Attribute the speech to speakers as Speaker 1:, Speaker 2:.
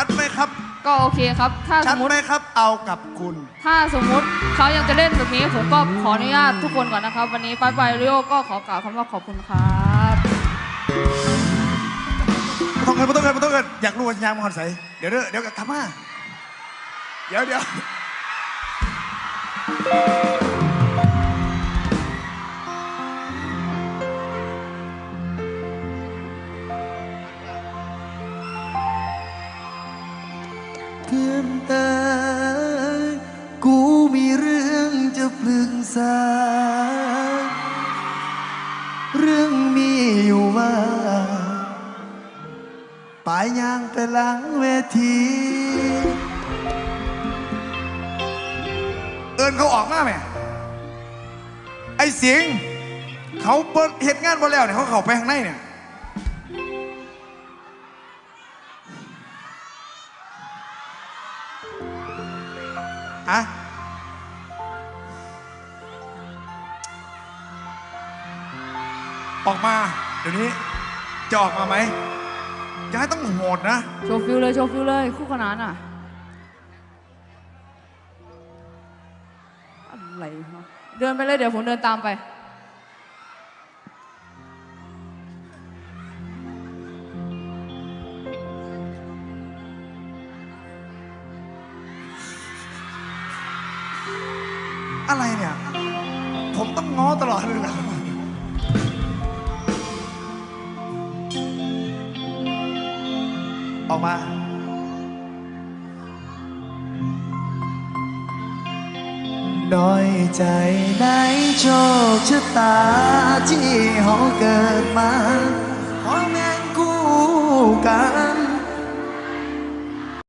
Speaker 1: ชัดไหมครับ
Speaker 2: ก็โอเคครับ ถ้าส
Speaker 1: ชัด
Speaker 2: มมติ
Speaker 1: ไหมครับ เอากับคุณ
Speaker 2: ถ้าสมมุติเขายังจะเล่นแบบนี้ผมก็ขออนุญาตทุกคนก่อนนะครับ วันนี้ไปไปริโอก็ขอกล่าวคำว่าขอบคุณครับ
Speaker 1: ไม่ต้องเกินไม่ต้องเกินไม่ต้องเกินอยากรู้ว่าสัญญาณมันใสเดี๋ยวเด้อเดี๋ยวกลับมา เดี๋ยวเดี๋ยว เพื่อนเอ้ยกูมีเรื่องจะปรึกษา เรื่องมีอยู่ว่าปลายยางไปหลังเวที เอินเขาออกมาไหมไอ้เสียง เขาเปิดเหตุงานมาแล้วเนี่ยเขาเข้าไปข้างในเนี่ย อะออกมาเดี๋ยวนี้จะออกมาไหมอย้ายต้องโหดนะ
Speaker 2: โชว์ฟิลเลยโชว์ฟิลเลย คู่ขนานอะอะไรวะเดินไปเลยเดี๋ยวผมเดินตามไป
Speaker 1: อะไรเนี่ย ผมต้องง้อตลอดเลยเหรอออกมาน้อยใจในโชคชะตาที่เขาเกิดมาเพราะแม่งคู่กัน